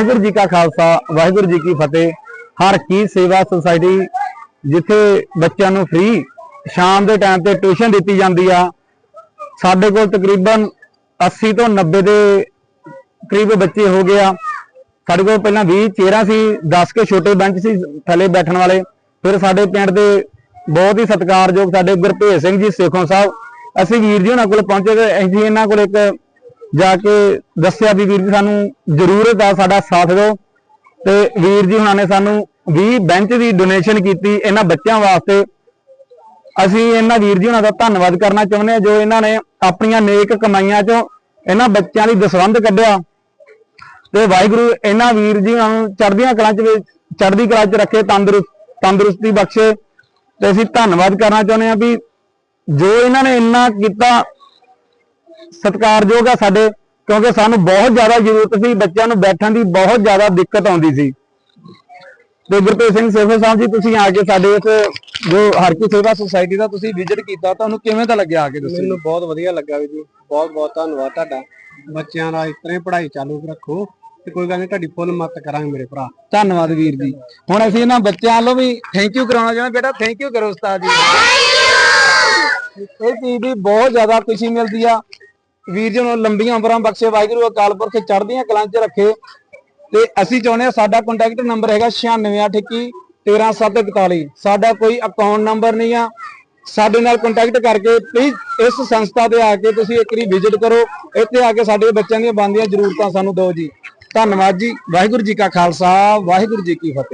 ਵਾਹਿਗੁਰੂ ਜੀ ਕਾ ਖਾਲਸਾ, ਵਾਹਿਗੁਰੂ ਜੀ ਕੀ ਫਤਿਹ। ਹਰ ਕੀ ਸੇਵਾ ਸੁਸਾਇਟੀ, ਜਿੱਥੇ ਬੱਚਿਆਂ ਨੂੰ ਫ੍ਰੀ ਸ਼ਾਮ ਦੇ ਟਾਈਮ ਤੇ ਟਿਊਸ਼ਨ ਦਿੱਤੀ ਜਾਂਦੀ ਆ, ਸਾਡੇ ਕੋਲ ਤਕਰੀਬਨ 80 ਤੋਂ 90 ਦੇ ਕਰੀਬ ਬੱਚੇ ਹੋ ਗਏ ਆ। ਸਾਡੇ ਕੋਲ ਪਹਿਲਾਂ 20 ਚੇਅਰਾਂ ਸੀ 10 ਕੇ ਛੋਟੇ ਬੈਂਚ ਸੀ, ਥੱਲੇ ਬੈਠਣ ਵਾਲੇ। ਫਿਰ ਸਾਡੇ ਪਿੰਡ ਦੇ ਬਹੁਤ ਹੀ ਸਤਿਕਾਰਯੋਗ ਸਾਡੇ ਗੁਰਭੇਜ ਸਿੰਘ ਜੀ, ਸੇਖੋਂ ਸਾਹਿਬ। ਅਸੀਂ ਵੀਰ ਜੀ ਉਹਨਾਂ ਕੋਲ ਪਹੁੰਚੇ ਤੇ ਅਸੀਂ ਇਹਨਾਂ ਕੋਲ ਇੱਕ ਜਾ ਕੇ ਦੱਸਿਆ ਵੀ ਵੀਰ ਜੀ ਸਾਨੂੰ ਜ਼ਰੂਰਤ ਆ, ਸਾਡਾ ਸਾਥ ਦਿਓ। ਤੇ ਵੀਰ ਜੀ ਹੁਣਾਂ ਨੇ ਸਾਨੂੰ 20 ਬੈਂਚ ਦੀ ਡੋਨੇਸ਼ਨ ਕੀਤੀ ਇਹਨਾਂ ਬੱਚਿਆਂ ਵਾਸਤੇ। ਅਸੀਂ ਇਹਨਾਂ ਵੀਰ ਜੀ ਹੁਣਾਂ ਦਾ ਧੰਨਵਾਦ ਕਰਨਾ ਚਾਹੁੰਦੇ ਹਾਂ, ਜੋ ਇਹਨਾਂ ਨੇ ਆਪਣੀਆਂ ਨੇਕ ਕਮਾਈਆਂ ਚੋਂ ਇਹਨਾਂ ਬੱਚਿਆਂ ਲਈ ਦਸਵੰਧ ਕੱਢਿਆ। ਤੇ ਵਾਹਿਗੁਰੂ ਇਹਨਾਂ ਵੀਰ ਜੀ ਨੂੰ ਚੜ੍ਹਦੀਆਂ ਕਲਾਂ ਚ ਚੜ੍ਹਦੀ ਕਲਾ ਚ ਰੱਖੇ, ਤੰਦਰੁਸਤ, ਤੰਦਰੁਸਤੀ ਬਖਸ਼ੇ। ਤੇ ਅਸੀਂ ਧੰਨਵਾਦ ਕਰਨਾ ਚਾਹੁੰਦੇ ਹਾਂ ਵੀ ਜੋ ਇਹਨਾਂ ਨੇ ਇੰਨਾ ਕੀਤਾ ਸਤਿਕਾਰਯੋਗ ਆ ਸਾਡੇ ਕਿਉਂਕਿ ਸਾਨੂੰ ਬਹੁਤ ਜ਼ਿਆਦਾ ਜ਼ਰੂਰਤ ਸੀ ਬੱਚਿਆਂ ਨੂੰ ਬੈਠਣ ਦੀ ਬਹੁਤ ਜ਼ਿਆਦਾ ਦਿੱਕਤ ਆਉਂਦੀ ਸੀ। ਤੇ ਗੁਰਪ੍ਰੀਤ ਸਿੰਘ ਸੇਖੋ ਸਾਹਿਬ ਜੀ ਤੁਸੀਂ ਆ ਕੇ ਸਾਡੇ ਇਸ ਜੋ ਹਰਕੀ ਸੇਵਾ ਸੁਸਾਇਟੀ ਦਾ ਤੁਸੀਂ ਵਿਜ਼ਿਟ ਕੀਤਾ ਤੁਹਾਨੂੰ ਕਿਵੇਂ ਦਾ ਲੱਗਿਆ ਆ ਕੇ ਦੱਸੋ? ਮੈਨੂੰ ਬਹੁਤ ਵਧੀਆ ਲੱਗਾ ਵੀ ਜੀ ਬਹੁਤ ਬਹੁਤ ਧੰਨਵਾਦ ਤੁਹਾਡਾ। ਬੱਚਿਆਂ ਦਾ ਇਸ ਤਰ੍ਹਾਂ ਹੀ ਪੜ੍ਹਾਈ ਚਾਲੂ ਰੱਖੋ ਤੇ ਕੋਈ ਗੱਲ ਨਹੀਂ ਤੁਹਾਡੀ ਫੁੱਲ ਮਦਦ ਕਰਾਂਗੇ ਮੇਰੇ ਭਰਾ। ਧੰਨਵਾਦ ਵੀਰ ਜੀ। ਹੁਣ ਅਸੀਂ ਇਹਨਾਂ ਬੱਚਿਆਂ ਵੱਲੋਂ ਵੀ ਥੈਂਕ ਯੂ ਕਰਾਉਣਾ ਚਾਹੁੰਦੇ ਬੇਟਾ ਥੈਂਕ ਯੂ ਕਰੋ ਉਸਤਾਦ ਜੀ। ਇਹ ਚੀਜ਼ ਦੀ ਬਹੁਤ ਜ਼ਿਆਦਾ ਖੁਸ਼ੀ ਮਿਲਦੀ ਆ। ਵੀਰ ਜੀ ਨੂੰ ਲੰਬੀਆਂ ਉਮਰਾਂ ਬਖਸ਼ੇ, ਵਾਹਿਗੁਰੂ ਅਕਾਲ ਪੁਰਖ ਚੜ੍ਹਦੀਆਂ ਕਲਾਂ 'ਚ ਰੱਖੇ। ਤੇ ਅਸੀਂ ਚਾਹੁੰਦੇ ਆ ਸਾਡਾ ਕੰਟੈਕਟ ਨੰਬਰ ਹੈਗਾ 9681 13741 ਸਾਡਾ ਕੋਈ ਅਕਾਊਂਟ ਨੰਬਰ ਨਹੀਂ ਆ। ਸਾਡੇ ਨਾਲ ਕੰਟੈਕਟ ਕਰਕੇ ਪਲੀਜ਼ ਇਸ ਸੰਸਥਾ ਤੇ ਆ ਕੇ ਤੁਸੀਂ ਇੱਕ ਵਾਰੀ ਵਿਜ਼ਿਟ ਕਰੋ। ਇੱਥੇ ਆ ਕੇ ਸਾਡੇ ਬੱਚਿਆਂ ਦੀਆਂ ਬਣਦੀਆਂ ਜ਼ਰੂਰਤਾਂ ਸਾਨੂੰ ਦਿਓ ਜੀ। ਧੰਨਵਾਦ ਜੀ। ਵਾਹਿਗੁਰੂ ਜੀ ਕਾ ਖਾਲਸਾ, ਵਾਹਿਗੁਰੂ ਜੀ ਕੀ ਫਤਿਹ।